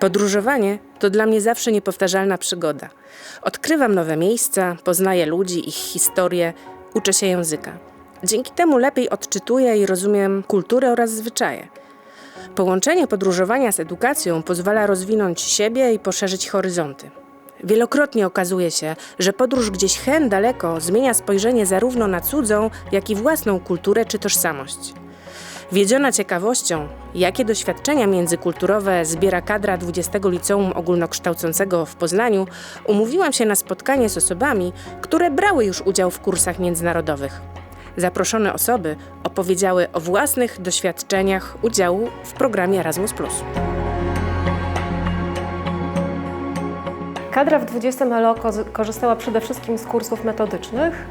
Podróżowanie to dla mnie zawsze niepowtarzalna przygoda. Odkrywam nowe miejsca, poznaję ludzi, ich historię, uczę się języka. Dzięki temu lepiej odczytuję i rozumiem kulturę oraz zwyczaje. Połączenie podróżowania z edukacją pozwala rozwinąć siebie i poszerzyć horyzonty. Wielokrotnie okazuje się, że podróż gdzieś hen daleko zmienia spojrzenie zarówno na cudzą, jak i własną kulturę czy tożsamość. Wiedziona ciekawością, jakie doświadczenia międzykulturowe zbiera kadra 20 Liceum Ogólnokształcącego w Poznaniu, umówiłam się na spotkanie z osobami, które brały już udział w kursach międzynarodowych. Zaproszone osoby opowiedziały o własnych doświadczeniach udziału w programie Erasmus. Kadra w 20 LO ko- korzystała przede wszystkim z kursów metodycznych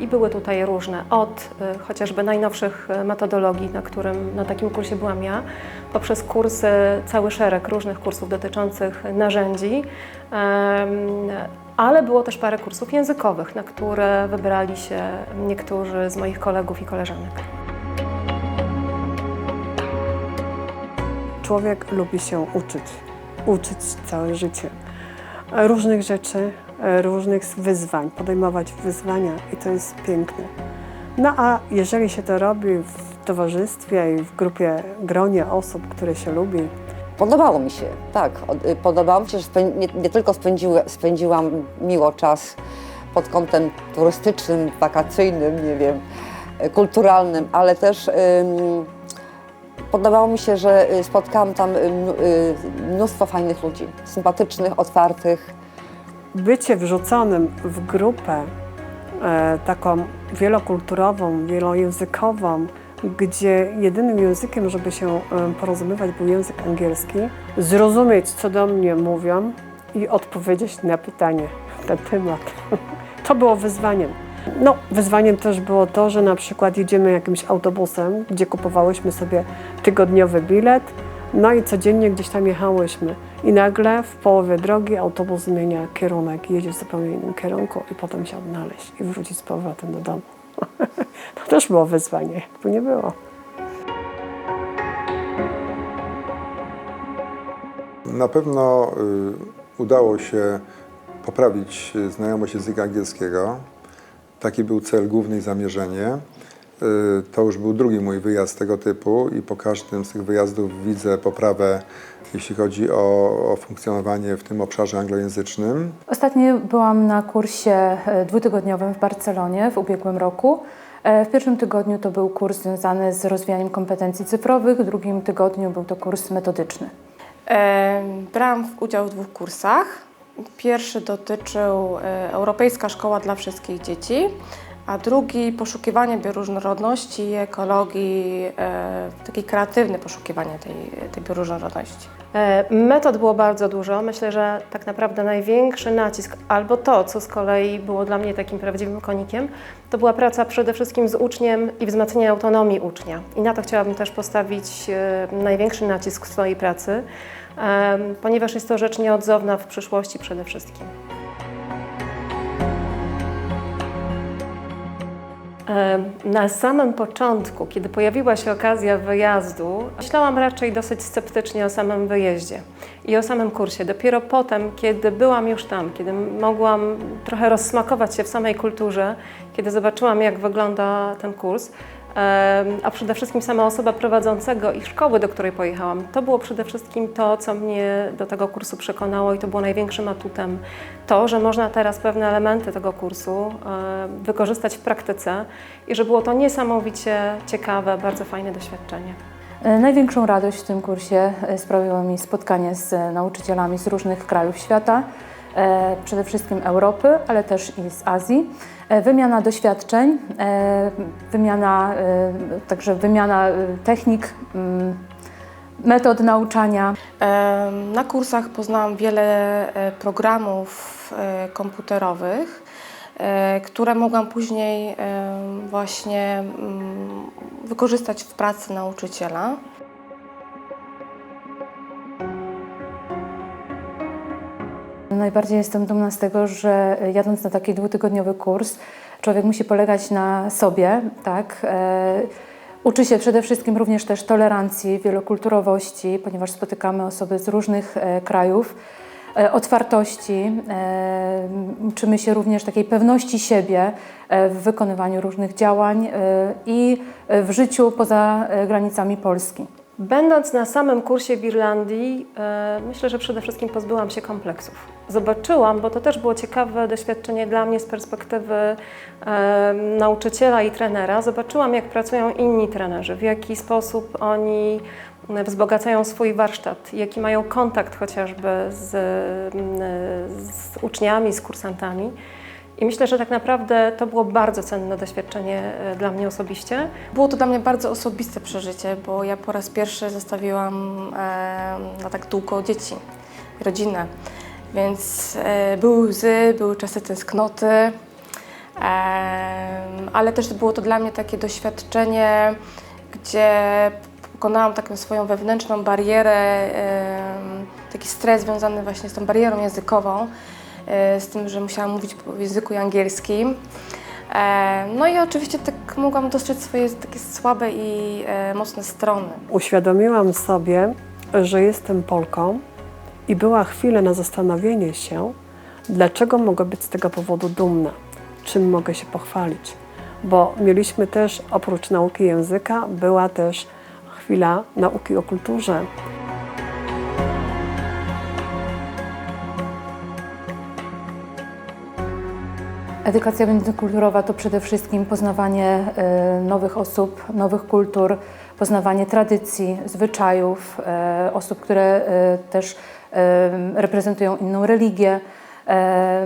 i były tutaj różne, od e, chociażby najnowszych e, metodologii, na, którym, na takim kursie byłam ja, poprzez kursy, cały szereg różnych kursów dotyczących narzędzi, ale było też parę kursów językowych, na które wybrali się niektórzy z moich kolegów i koleżanek. Człowiek lubi się uczyć, uczyć całe życie. Różnych rzeczy, różnych wyzwań, podejmować wyzwania i to jest piękne. No a jeżeli się to robi w towarzystwie i w grupie, gronie osób, które się lubi, Podobało mi się, tak. Y, Podobało mi się, że nie, nie tylko spędziły, spędziłam miło czas pod kątem turystycznym, wakacyjnym, nie wiem, y, kulturalnym, ale też podobało mi się, że y, spotkałam tam y, y, mnóstwo fajnych ludzi, sympatycznych, otwartych. bycie wrzuconym w grupę e, taką wielokulturową, wielojęzykową, gdzie jedynym językiem, żeby się e, porozumiewać, był język angielski, zrozumieć, co do mnie mówią i odpowiedzieć na pytanie na temat. To było wyzwaniem. No, wyzwaniem też było to, że na przykład jedziemy jakimś autobusem, gdzie kupowałyśmy sobie tygodniowy bilet, no i codziennie gdzieś tam jechałyśmy. I nagle w połowie drogi autobus zmienia kierunek, jedzie w zupełnie innym kierunku i potem się odnaleźć i wrócić z powrotem do domu. To też było wyzwanie, bo nie było. Na pewno y, udało się poprawić znajomość języka angielskiego. Taki był cel główny i zamierzenie. Y, to już był drugi mój wyjazd tego typu i po każdym z tych wyjazdów widzę poprawę, jeśli chodzi o, o funkcjonowanie w tym obszarze anglojęzycznym. Ostatnio byłam na kursie e, dwutygodniowym w Barcelonie w ubiegłym roku. E, W pierwszym tygodniu to był kurs związany z rozwijaniem kompetencji cyfrowych, w drugim tygodniu był to kurs metodyczny. E, Brałam udział w dwóch kursach. Pierwszy dotyczył e, Europejska Szkoła dla Wszystkich Dzieci, a drugi poszukiwanie bioróżnorodności i ekologii, e, takie kreatywne poszukiwanie tej, tej bioróżnorodności. E, Metod było bardzo dużo. Myślę, że tak naprawdę największy nacisk, albo to, co z kolei było dla mnie takim prawdziwym konikiem, to była praca przede wszystkim z uczniem i wzmacnianie autonomii ucznia. I na to chciałabym też postawić największy nacisk w swojej pracy, ponieważ jest to rzecz nieodzowna w przyszłości przede wszystkim. Na samym początku, kiedy pojawiła się okazja wyjazdu, myślałam raczej dosyć sceptycznie o samym wyjeździe i o samym kursie. Dopiero potem, kiedy byłam już tam, kiedy mogłam trochę rozsmakować się w samej kulturze, kiedy zobaczyłam, jak wygląda ten kurs, a przede wszystkim sama osoba prowadzącego i szkoły, do której pojechałam, to było przede wszystkim to, co mnie do tego kursu przekonało i to było największym atutem. To, że można teraz pewne elementy tego kursu wykorzystać w praktyce i że było to niesamowicie ciekawe, bardzo fajne doświadczenie. E, Największą radość w tym kursie e, sprawiło mi spotkanie z e, nauczycielami z różnych krajów świata, przede wszystkim Europy, ale też i z Azji. E, Wymiana doświadczeń, e, wymiana, e, także wymiana e, technik, mm, metod nauczania. E, Na kursach poznałam wiele e, programów e, komputerowych, e, które mogłam później e, właśnie mm, wykorzystać w pracy nauczyciela. Najbardziej jestem dumna z tego, że jadąc na taki dwutygodniowy kurs, człowiek musi polegać na sobie, tak? E, Uczy się przede wszystkim również też tolerancji, wielokulturowości, ponieważ spotykamy osoby z różnych e, krajów, e, otwartości. Uczymy się również takiej pewności siebie w wykonywaniu różnych działań i w życiu poza granicami Polski. Będąc na samym kursie w Irlandii, e, myślę, że przede wszystkim pozbyłam się kompleksów. Zobaczyłam, bo to też było ciekawe doświadczenie dla mnie z perspektywy e, nauczyciela i trenera. Zobaczyłam, jak pracują inni trenerzy, w jaki sposób oni wzbogacają swój warsztat, jaki mają kontakt chociażby z, m, z uczniami, z kursantami. I myślę, że tak naprawdę to było bardzo cenne doświadczenie e, dla mnie osobiście. Było to dla mnie bardzo osobiste przeżycie, bo ja po raz pierwszy zostawiłam e, na tak długo dzieci, rodzinę. Więc e, były łzy, były czasy tęsknoty, e, ale też było to dla mnie takie doświadczenie, gdzie pokonałam taką swoją wewnętrzną barierę, e, taki stres związany właśnie z tą barierą językową, z tym, że musiałam mówić w języku angielskim. E, No i oczywiście tak mogłam dostrzec swoje takie słabe i e, mocne strony. Uświadomiłam sobie, że jestem Polką i była chwila na zastanowienie się, dlaczego mogę być z tego powodu dumna, czym mogę się pochwalić. Bo mieliśmy też, oprócz nauki języka, była też chwila nauki o kulturze. Edukacja międzykulturowa to przede wszystkim poznawanie e, nowych osób, nowych kultur, poznawanie tradycji, zwyczajów, e, osób, które e, też reprezentują inną religię,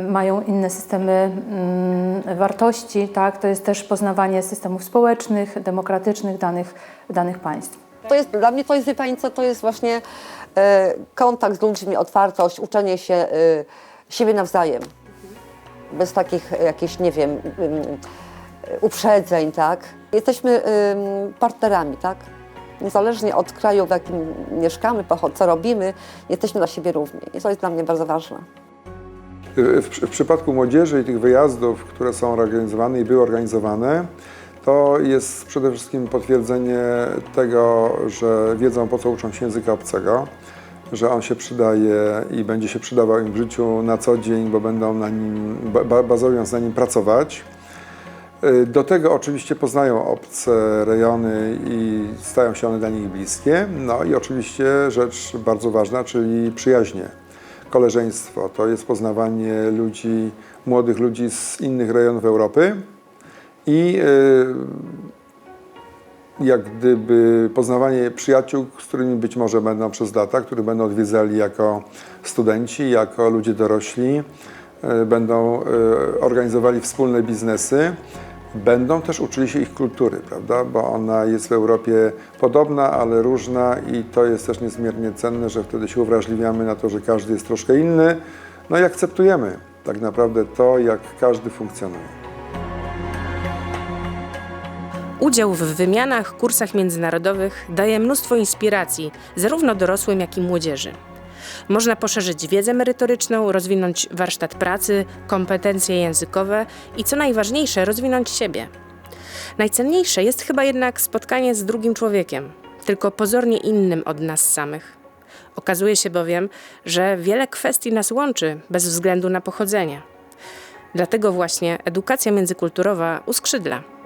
mają inne systemy mm, wartości. Tak? To jest też poznawanie systemów społecznych, demokratycznych danych, danych państw. To jest, dla mnie to jest, to jest właśnie kontakt z ludźmi, otwartość, uczenie się siebie nawzajem. Bez takich e, jakichś, nie wiem, uprzedzeń, tak? Jesteśmy partnerami, tak? Niezależnie od kraju, w jakim mieszkamy, co robimy, jesteśmy dla siebie równi. I to jest dla mnie bardzo ważne. W, przy- w przypadku młodzieży i tych wyjazdów, które są organizowane i były organizowane, to jest przede wszystkim potwierdzenie tego, że wiedzą po co uczą się języka obcego, że on się przydaje i będzie się przydawał im w życiu na co dzień, bo będą na nim, ba- ba- bazując na nim pracować. Y, Do tego oczywiście poznają obce rejony i stają się one dla nich bliskie. No i oczywiście rzecz bardzo ważna, czyli przyjaźnie. Koleżeństwo to jest poznawanie ludzi, młodych ludzi z innych rejonów Europy i y, jak gdyby poznawanie przyjaciół, z którymi być może będą przez lata, których będą odwiedzali jako studenci, jako ludzie dorośli, y, będą y, organizowali wspólne biznesy, będą też uczyli się ich kultury, prawda? Bo ona jest w Europie podobna, ale różna i to jest też niezmiernie cenne, że wtedy się uwrażliwiamy na to, że każdy jest troszkę inny, no i akceptujemy tak naprawdę to, jak każdy funkcjonuje. Udział w wymianach, kursach międzynarodowych daje mnóstwo inspiracji, zarówno dorosłym, jak i młodzieży. Można poszerzyć wiedzę merytoryczną, rozwinąć warsztat pracy, kompetencje językowe i co najważniejsze, rozwinąć siebie. Najcenniejsze jest chyba jednak spotkanie z drugim człowiekiem, tylko pozornie innym od nas samych. Okazuje się bowiem, że wiele kwestii nas łączy bez względu na pochodzenie. Dlatego właśnie edukacja międzykulturowa uskrzydla.